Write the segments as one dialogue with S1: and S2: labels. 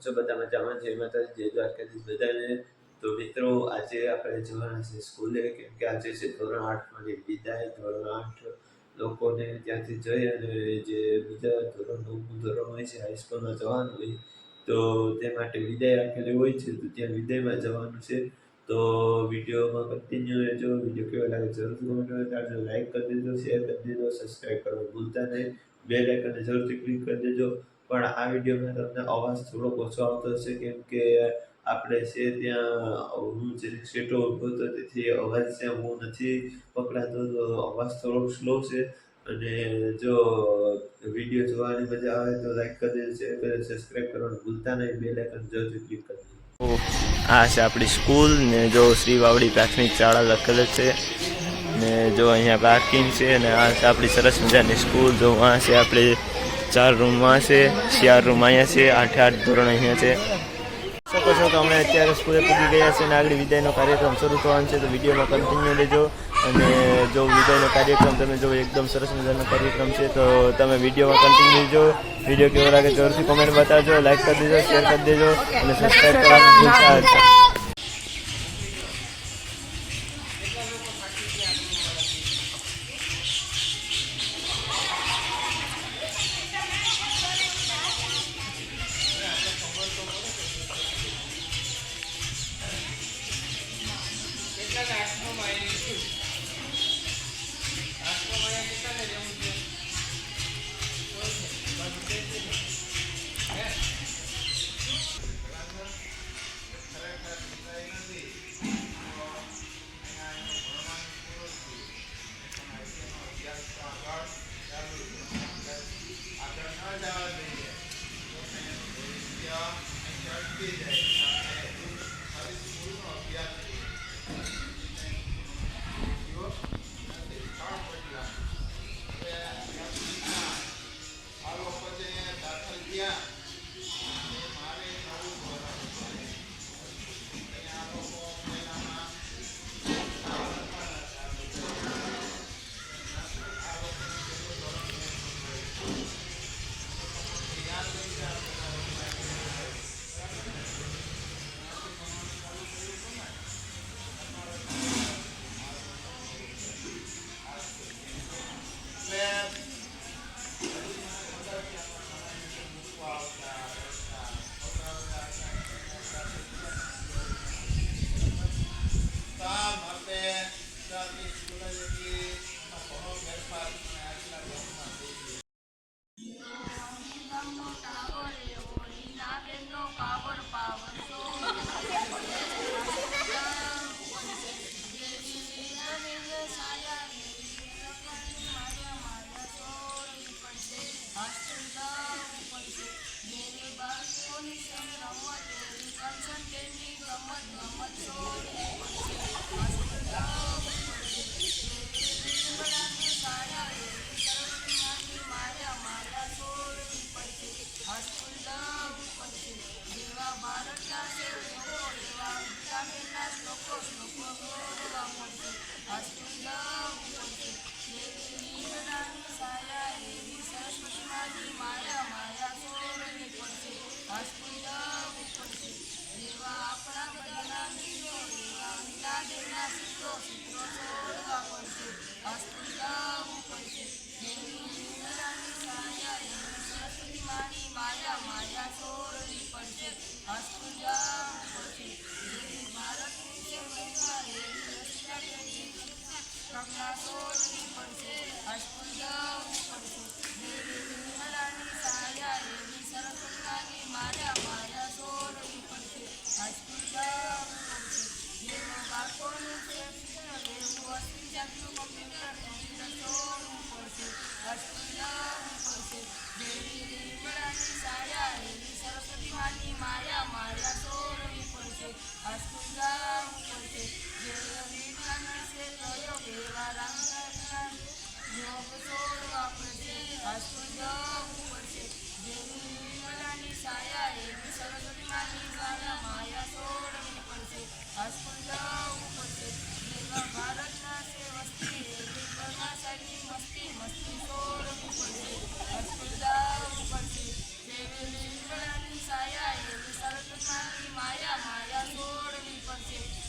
S1: છો બધા મજામાં? છે માતાજી, જય દ્વારકાધીશ બધાને. તો મિત્રો, આજે આપણે જવાના છે સ્કૂલે. કેમ કે આજે છે ધોરણ આઠમાંની વિદાય. ધોરણ આઠ લોકોને ત્યાંથી જઈ અને જે બીજા ધોરણ, નવમું ધોરણ હોય છે હાઈસ્કૂલમાં જવાનું હોય, તો તે માટે વિદાય રાખેલી હોય છે. તો ત્યાં વિદાયમાં જવાનું છે. તો વિડીયોમાં કન્ટિન્યુ રહેજો. વીડિયો કેવો લાગે જરૂરથી કોમેન્ટ કરજો લાઈક કરી દેજો શેર કરી દેજો સબસ્ક્રાઈબ કરવાનું ભૂલતા નહીં. બે લાઇકનને જરૂરથી ક્લિક કરી દેજો. પણ આ વિડીયોમાં તમને અવાજ થોડોક ઓછો આવતો હશે, કેમ કે આપણે છે ત્યાં, હું જે સેટો ઊભો હતો તેથી અવાજ ત્યાં હું નથી પકડાતો, તો અવાજ થોડો સ્લો છે. અને જો વીડિયો જોવાની મજા આવે તો લાઈક કરી દેજો શેર કરી દેજો સબસ્ક્રાઈબ કરવાનું ભૂલતા નહીં બે લાઇકન જરૂરથી ક્લિક કરી દેજો. આ છે આપણી સ્કૂલ ને જો શ્રી વાવડી પ્રાથમિક શાળા લખેલ છે. ને જો અહીંયા પાર્કિંગ છે અને આ છે આપણી સરસ મજાની સ્કૂલ જો આ છે આપણે ચાર રૂમમાં છે, ચાર રૂમ અહીંયા છે, આઠે આઠ ધોરણ અહીંયા છે. શકો છો? તો અમે અત્યારે સ્કૂલે પૂરી ગયા છે અને આગળ વિદાયનો કાર્યક્રમ શરૂ થવાનો છે, તો વિડીયોમાં કન્ટિન્યુ લેજો. અને જો વિદાયનો કાર્યક્રમ તમે જો એકદમ સરસ મજાનો કાર્યક્રમ છે, તો તમે વિડીયોમાં કન્ટિન્યુ લેજો. વીડિયો કેવો લાગે જરૂરથી કોમેન્ટ બતાવજો લાઈક કરી દેજો શેર કરી દેજો, અને સબસ્ક્રાઈબ કરવાનું ભૂલતા આગળ
S2: ન જવા
S3: દઈએ તો અહીંયા જાય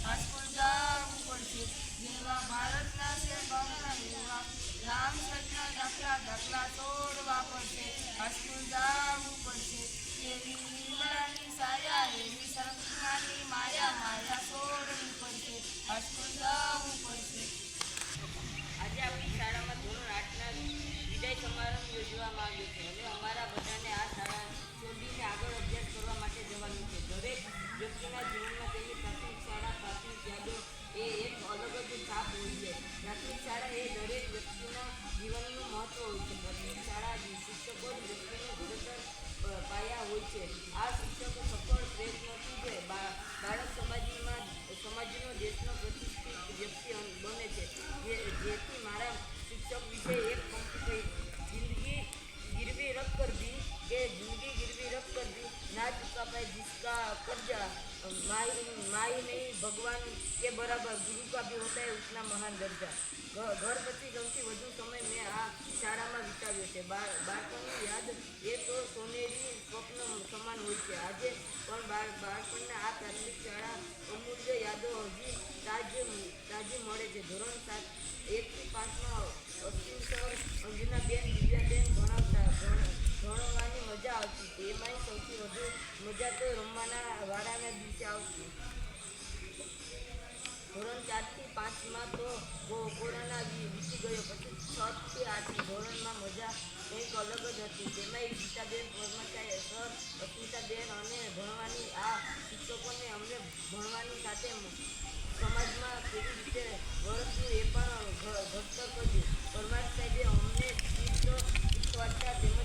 S1: પાછળ જવું પડશે જેવા બાળકના છે બાપના એવા દાખલા દાખલા
S2: તોડવા પડશે. પાછળ જવું પડશે એવી સાયા, એવી સંસ્થાની માયા માયા છોડવી પડશે. પાછળ જવું પડશે
S4: આજે આપણી શાળામાં ધોરણ આઠના વિદાય સમારંભ યોજવામાં આવ્યો છે. અને અમારા બધાને આ શાળા છોડીને આગળ અભ્યાસ કરવા માટે જવાનું છે. દરેક વ્યક્તિના જીવન माई माई नहीं भगवान के बराबर गुरु का भी होता है उतना महान दर्जा ઘ- ઘર પછી સૌથી વધુ સમય મેં આ શાળામાં વિતાવ્યો છે બાળ બાળપણની યાદ એ તો સોનેરી સ્વપ્ન સમાન હોય છે આજે પણ બાળ બાળપણના આ પ્રાથમિક શાળા અમૂલ્ય યાદો હજી તાજી તાજી મળે છે ધોરણ સાત એકથી પાંચમાં અશ્વિન સર અંજનાબેન દિવ્યાબેન ભણાવતા ભણ- ભણવાની મજા આવતી એમાંય સૌથી વધુ મજા તો રમવાના વાડાના દિવસે આવતી. ધોરણ ચારથી પાંચમાં તો કોરોના વીતી ગયો. પછી છથી આઠ ધોરણમાં મજા કંઈક અલગ જ હતી. તેમાંય ગીતાબેન કર્મચારી સર, અસ્મિતાબેન અને ભણવાની આ શિક્ષકોને અમને ભણવાની સાથે સમાજમાં કેવી રીતે વર્તવું એ પણ ઘડતર કર્યું પરમાર સાહેબે અમને શિસ્ત શીખવાડતા તેમજ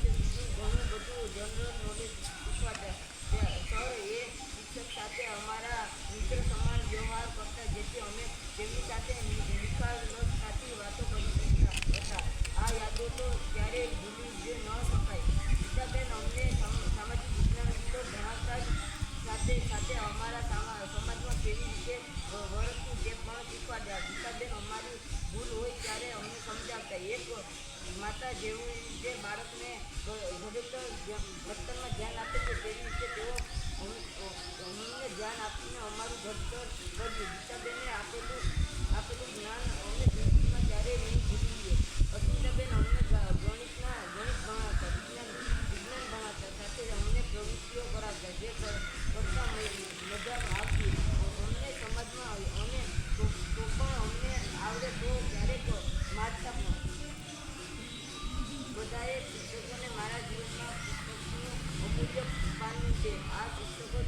S4: ઘણું બધું જનરલ નોલેજ શીખવાડતા તે- સર એ શિક્ષક સાથે અમારા મિત્ર સમાન વ્યવહાર કરતા જેથી અમે તેમની સાથે નિખાલસતાથી વાતો કરી શકતા હતા આ યાદો તો ક્યારેય ભૂલી જે ન શકાય ગીતાબેન અમને સામાજિક વિજ્ઞાન વિષય ભણાવતા સાથે સાથે અમારા સમાજમાં કેવી રીતે વર્તવું તે પણ શીખવાડ્યા ગીતાબેન અમારી ભૂલ હોય ત્યારે અમને સમજાવતા એક માતા જેવું જે બાળકને ઘડતર ઘડતરમાં ધ્યાન આપે છે, તેવી રીતે તેઓ અમ- અમને ધ્યાન આપીને અમારું ઘડતર ગીતાબેને આપેલું આપેલું જ્ઞાન અમે બધાએ પુસ્તકોને મારા જીવનમાં પુસ્તકનું અમૂલ્ય પાન છે. આ પુસ્તકો